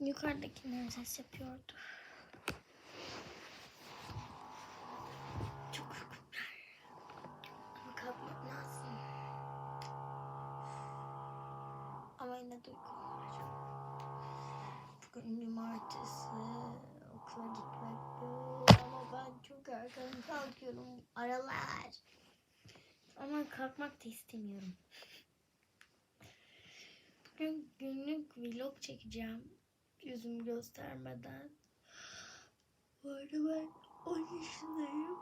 Yukarıdakinden ses yapıyordu. Çok uykum. Ama kalkmak lazım. Ama yine de uykum var. Bugün cumartesi okula gitmek yok. Ama ben çok erken kalkıyorum aralar. Ama kalkmak da istemiyorum. Bugün günlük vlog çekeceğim. Yüzümü göstermeden. Bu arada ben 10 yaşındayım.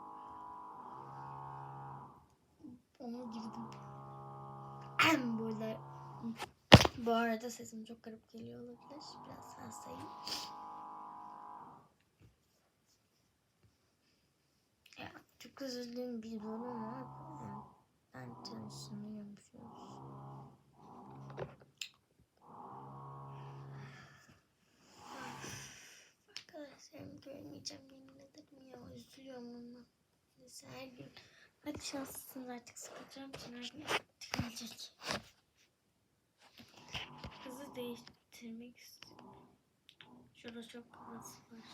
Ona girdim. Burada bu arada sesim çok garip geliyor olabilir. Biraz hastayım. Ya, çok üzüldüğüm bir durum var. Ben tanışmıyormuşuz. Görmeyeceğim yemin ederim ya üzülüyorum ama. Neyse her gün hadi şanslısınız artık sıkılacağım için her gün gelecek. Hızı değiştirmek istiyorum. Şurada çok hızlı var.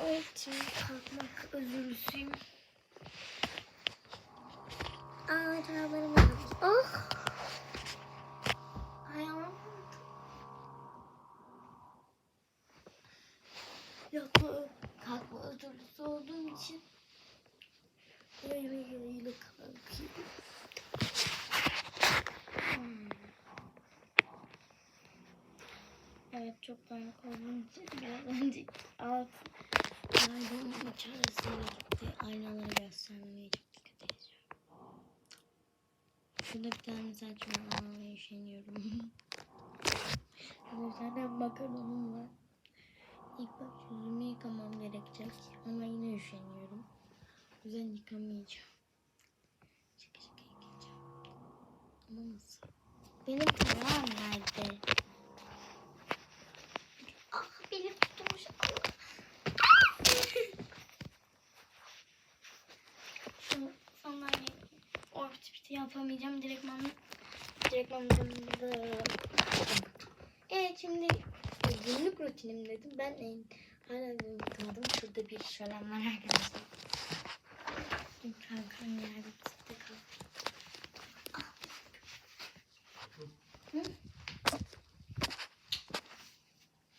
Evet şimdi kalkmak özürlüsüyüm. Aa çoraplarım var. Ah! Ayağım Yatma, kalkma özürlüsü olduğum için böyle böyle kalkıyorum. Hmm. Evet çok ben olduğum için biraz önce alt ailemin içerisine gitti. Aynaları edeceğim. Şurada bir tane saç var. Aa, üşeniyorum. Zaten makaronum var. İlk bak yüzümü yıkamam gerekecek. Ama yine üşeniyorum. O yüzden yıkamayacağım. Şaka yıkayacağım. Ama nasıl? Benim tarağım nerede? Ah benim tutmuş. Şu sandalye orbit yapamayacağım. Direktman direktman Evet şimdi günlük rutinim dedim. Ben en hala unutmadım. Şurada bir şölen var arkadaşlar. Kankam yerde gitti kaldı.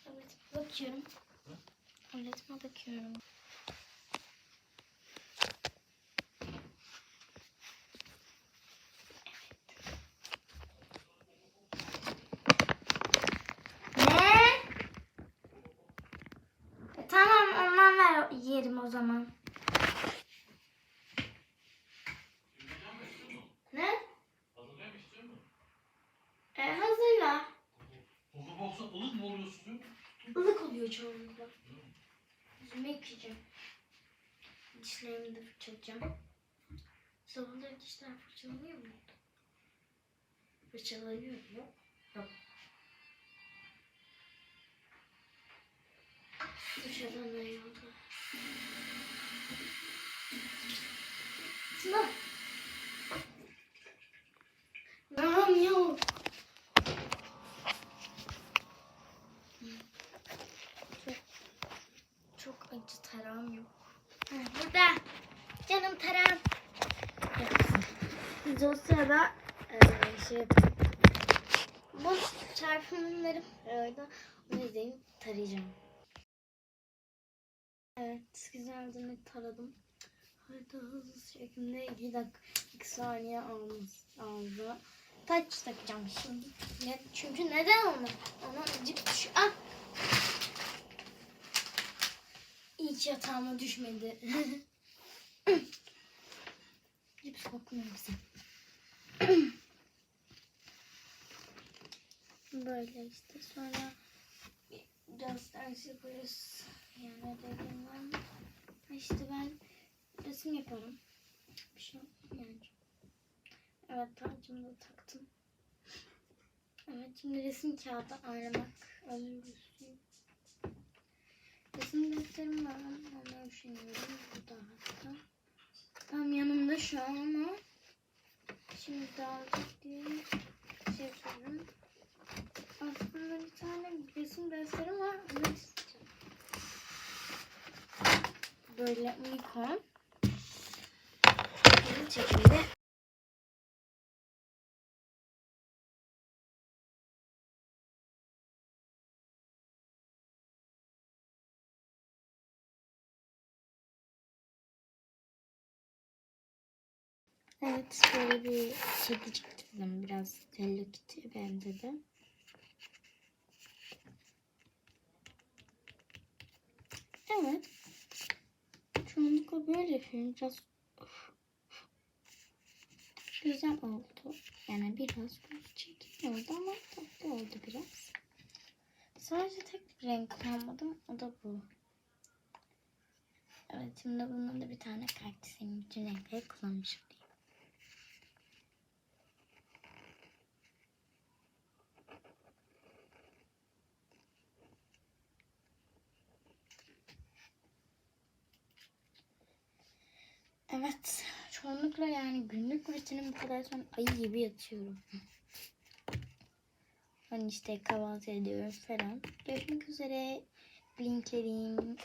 Evet bakıyorum. Öğretime bakıyorum. Oluyor çoğunlukla. Yüzümü yıkayacağım. Dişlerimi de fırçalayacağım. Sabunları dişler fırçalanıyor mu? Fırçalanıyor mu? Yok. Dışarıdan ne oldu? Sıla. Tamam yok. Çok acı tarağım yok. Burada. Canım tarağım. Biz o sırada eee, şey. Bu çarpımlarım orada. Onu izleyeyim tarayacağım. Evet güzelce net taradım. Harita hızlı şekilde 2 dakika 2 saniye aldı. Taç takacağım şimdi. Ne, çünkü neden onu? Ona acık düş. Ah! Hiç yatağıma düşmedi. Cips kokmuyor musun? Böyle işte sonra biraz ders yaparız. Yani ödevim var mı? İşte ben resim yaparım. Bir şey yani. Evet tacımı da taktım. Evet şimdi resim kağıdı aynamak özürlüsüyüm. Resim defterim var. Onları düşünüyorum. Burada hatta. Tam yanımda şu an ama şimdi birazcık diye şey yapıyorum. Aslında bir tane resim defterim var. Onu isteyeceğim. Böyle unicorn. Bu şekilde Evet böyle bir kedicik çizdim. Biraz Hello Kitty'ye benzedi. Evet. Çoğunlukla böyle yapıyorum. Biraz güzel oldu. Yani biraz çekim oldu ama tatlı oldu biraz. Sadece tek bir renk kullanmadım. O da bu. Evet şimdi bunun da bir tane kaktüsün bütün renkleri kullanmış Evet. Çoğunlukla yani günlük rutinim bu kadar sonra ayı gibi yatıyorum. Hani işte kahvaltı ediyoruz falan. Görüşmek üzere. Linklerim,